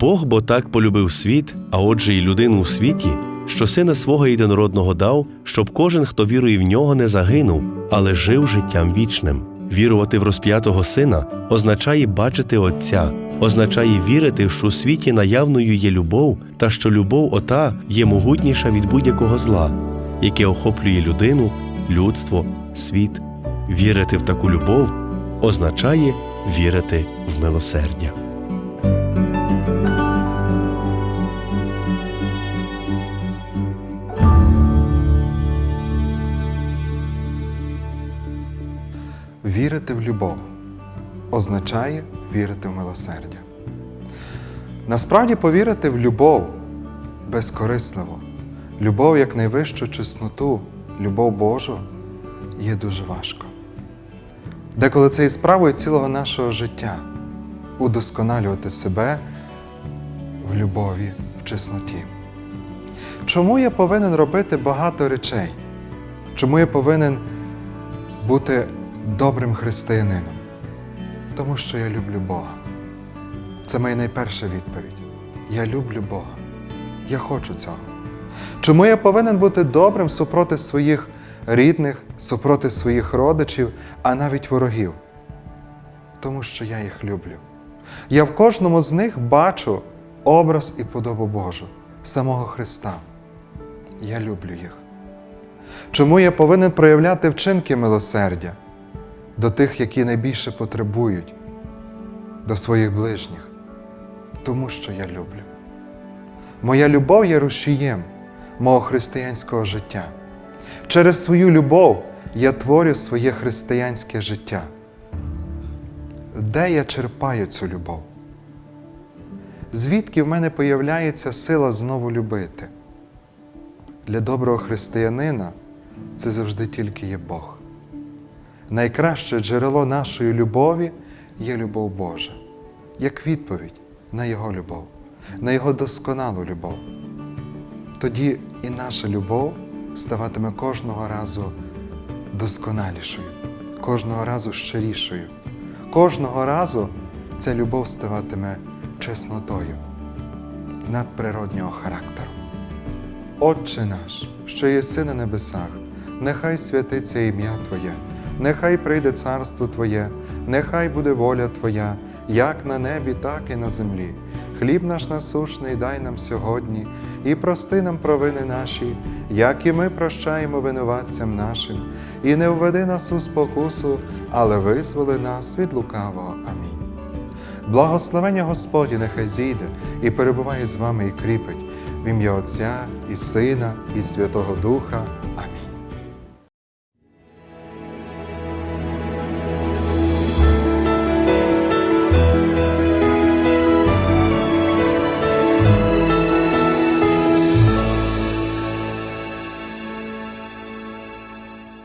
Бог бо так полюбив світ, а отже, і людину у світі, що сина свого єдинородного дав, щоб кожен, хто вірує в нього, не загинув, але жив життям вічним. Вірувати в розп'ятого сина означає бачити Отця, означає вірити, що у світі наявною є любов, та що любов ота є могутніша від будь-якого зла, яке охоплює людину, людство, світ. Вірити в таку любов означає вірити в милосердя. Вірити в любов означає вірити в милосердя. Насправді повірити в любов безкорисливо, любов як найвищу чесноту, любов Божу є дуже важко. Деколи це і справою цілого нашого життя удосконалювати себе в любові, в чесноті. Чому я повинен робити багато речей? Чому я повинен бути добрим християнином? Тому що я люблю Бога. Це моя найперша відповідь. Я люблю Бога. Я хочу цього. Чому я повинен бути добрим супроти своїх рідних, супроти своїх родичів, а навіть ворогів? Тому що я їх люблю. Я в кожному з них бачу образ і подобу Божу, самого Христа. Я люблю їх. Чому я повинен проявляти вчинки милосердя до тих, які найбільше потребують, до своїх ближніх? Тому що я люблю. Моя любов є рушієм мого християнського життя. Через свою любов я творю своє християнське життя. Де я черпаю цю любов? Звідки в мене появляється сила знову любити? Для доброго християнина це завжди тільки є Бог. Найкраще джерело нашої любові є любов Божа, як відповідь на Його любов, на Його досконалу любов. Тоді і наша любов ставатиме кожного разу досконалішою, кожного разу щирішою. Кожного разу ця любов ставатиме чеснотою надприроднього характеру. Отче наш, що єси на небесах, нехай святиться ім'я Твоє, нехай прийде царство Твоє, нехай буде воля Твоя, як на небі, так і на землі. Хліб наш насушний дай нам сьогодні, і прости нам провини наші, як і ми прощаємо винуватцям нашим, і не введи нас у спокусу, але визволи нас від лукавого. Амінь. Благословення Господні нехай зійде і перебуває з вами і кріпить в ім'я Отця і Сина, і Святого Духа. Амінь.